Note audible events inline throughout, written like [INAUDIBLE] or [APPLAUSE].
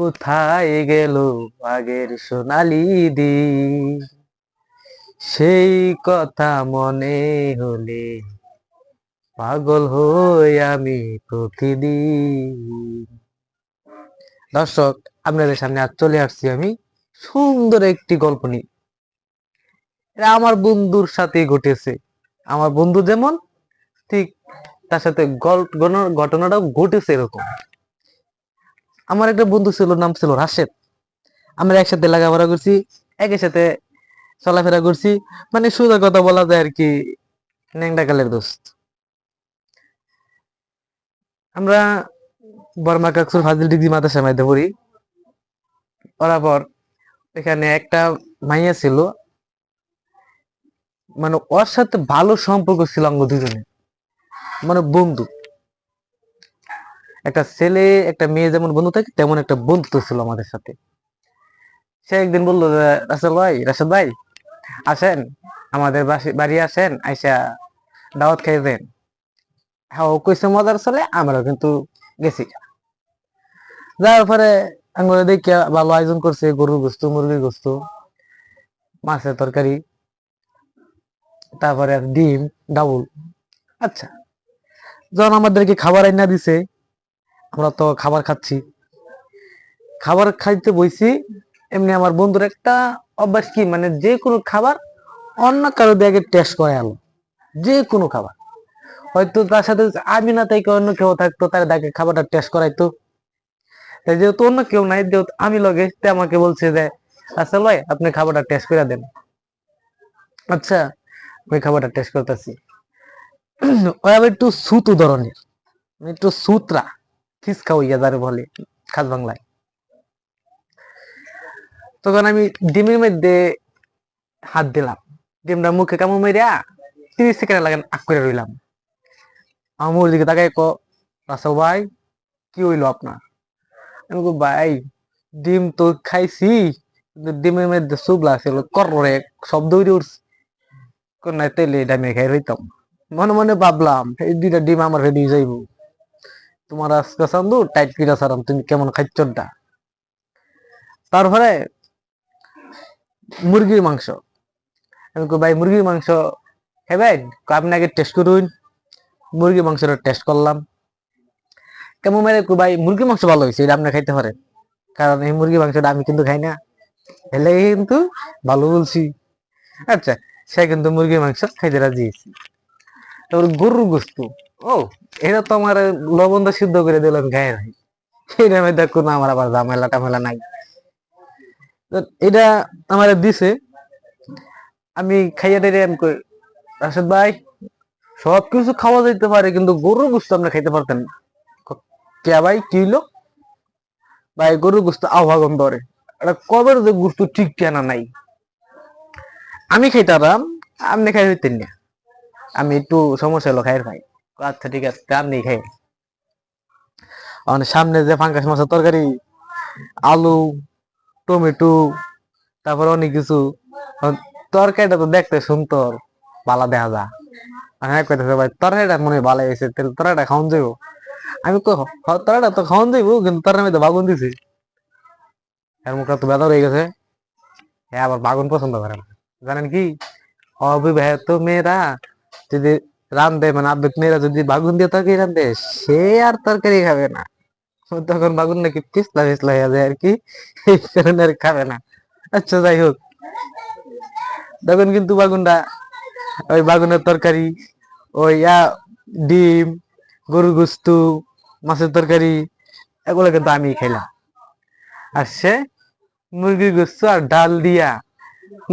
কোথায় গেল আগের সোনালি দিন? সেই কথা মনে হলে পাগল হই আমি প্রতিদিন। দর্শক, আপনাদের সামনে আজ চলে আসছি আমি সুন্দর একটি গল্প নিয়ে। এটা আমার বন্ধুর সাথে ঘটেছে। আমার বন্ধু যেমন, ঠিক তার সাথে ঘটনাটাও ঘটেছে এরকম। আমার একটা বন্ধু ছিল, নাম ছিল রাশেদ। আমরা একসাথে লেখাপড়া করছি, একই সাথে চলাফেরা করছি। মানে সোজা কথা বলা যায় আর কি, ন্যাংটা কালের দোস্ত। আমরা বর্মা কাকসুর ফাজিল ডিগ্রি মাদ্রাসা মাইতে পড়ি। পর এখানে একটা মাইয়া ছিল। মানে ওর সাথে ভালো সম্পর্ক ছিল অঙ্গ দুজনে মানে বন্ধু। একটা ছেলে, একটা মেয়ে যেমন বন্ধু থাকে, তেমন একটা বন্ধুত্ব ছিল আমাদের সাথে। সে একদিন বলল রাসেল ভাই রাশেদ ভাই, আসেন, আমাদের বাড়ি আসেন, আইসা দাওয়াত খেয়ে দেন হ্যাঁ ও কইছে, মজার চলে আমরাও কিন্তু গেছি। যাওয়ার পরে আঙ্গুরে দেখে ভালো আয়োজন করছে, গরুর গোস্ত, মুরগির গোস্ত, মাছের তরকারি, তারপরে ডিম, ডাউল। আচ্ছা যখন আমাদেরকে খাবার আইনা দিছে আমরা তো খাবার খাচ্ছি। খাবার খাইতে বইছি, এমনি আমার বন্ধুর একটা অভ্যাস কি মানে যে কোনো খাবার অন্য কারও দিয়ে টেস্ট করে আলো যে কোনো খাবার। হয়তো তার সাথে আমি না তাই অন্য কেউ থাকতো, তার দেখে খাবারটা টেস্ট করাইতো। যেহেতু অন্য কেউ নাই, যেহেতু আমি লগে, তে আমাকে বলছে যে আচ্ছা ভাই, আপনি খাবারটা টেস্ট করে দেন। আচ্ছা আমি খাবারটা টেস্ট করতেছি। [CLEARS THROAT] ওই আবার একটু সুতু ধরনের একটু সুতরা। খিসকা হইয়া যারে বলে খাস বাংলায়। তখন আমি ডিমের মধ্যে হাত দিলাম। ডিমটা মুখে কামড় মেরিয়া তিরিশ সেকেন্ড লাগে আক করে রইলাম। আমার দিকে তাকাই ক রাসেল ভাই, কি হইল আপনার? আমি ভাই, ডিম তো খাইছি ডিমের মধ্যে সুপ লাগছিল কররে শব্দ উঠে উঠছে। কোন তেলে ডামে খাই রইতাম। মনে মনে ভাবলাম, এই দুইটা ডিম আমার রেডি যাইব। তোমার আজকে চান্দু টাইট কিরা সারাম তুমি কেমন খাইচ্ছটা তারপরে মুরগির মাংস। আমি কই, ভাই মুরগির মাংস হেবেন আপনি আগে টেস্ট করুন। মুরগির মাংসটা টেস্ট করলাম। কেমন মেরে ভাই মুরগির মাংস ভালো হয়েছে এটা আপনি খাইতে পারেন। কারণ এই মুরগির মাংসটা আমি কিন্তু খাই না। হেলে কিন্তু ভালো বলছি। আচ্ছা সে কিন্তু মুরগির মাংস খাইতে রাজি হয়েছি। তারপর গরুর গোস্ত। ও এটা তো আমার লবণ দা সিদ্ধ করে দিলাম গায়ে নাই। এটা মধ্যে কোনো আমার আবার ঝামেলা টামেলা নাই। এটা আমার দিছে। আমি খাইয়া দিয়ে আমি রাশেদ ভাই সব কিছু খাওয়া যাইতে পারে, কিন্তু গরুর গোস্ত আমরা খাইতে পারতেন না। কে ভাই, কি হইল? ভাই, গরুর গোস্ত আহ্বা গন্ধ করে এটা কবের যে গোস্ত ঠিক কেনা নাই। আমি খাইতাম আপনি খাই হইতেন না। আমি একটু সমস্যা হলো খাইয়ের ভাই। আচ্ছা ঠিক আছে তা আপনি খাই আমার সামনে যে ফাঙ্কাস মাছের তরকারি আলু টমেটো তারপর অনেক কিছু। তরকারিটা তো দেখতে সুন্দর ভালো দেখা যা আমি এক কথা ভাই তরকারিটা মনে হয় ভালো হয়েছে তরকারিটা খাওয়ান যাব আমি হ, তরকারিটা তো খাওয়ান যাব কিন্তু তরকারির মধ্যে বাগুন দিছি। এর মুখটা তো ব্যথা হয়ে গেছে। হ্যাঁ আবার বাগুন পছন্দ করে জানেন কি? অবিবাহিত মেয়েরা যদি রান দেয় মানে আবেগ মেয়েরা যদি বাগুন দিয়ে তরকারি রান্ধে সে আর তরকারি খাবে না। তখন বাগুন নাকি পিছলা পিছলা হয়ে যায় আর কি, এই কারণে খাবে না। আচ্ছা যাই হোক। তখন কিন্তু বাগুনটা, ওই বাগুনের তরকারি, ওই ডিম গরু গুস্তু, মাছের তরকারি, এগুলো কিন্তু আমি খাইলাম। আর সে মুরগির গোস্ত আর ডাল দিয়া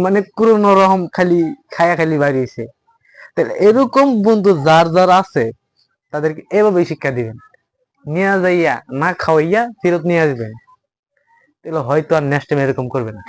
মানে কোনো রকম খালি, খায়া খালি বাড়িয়েছে। তাহলে এরকম বন্ধু যার যার আছে, তাদেরকে এভাবেই শিক্ষা দিবেন। নিয়ে যাইয়া, না খাওয়াইয়া ফেরত নিয়ে আসবেন। তাহলে হয়তো আর নেক্সট টাইম এরকম করবে না।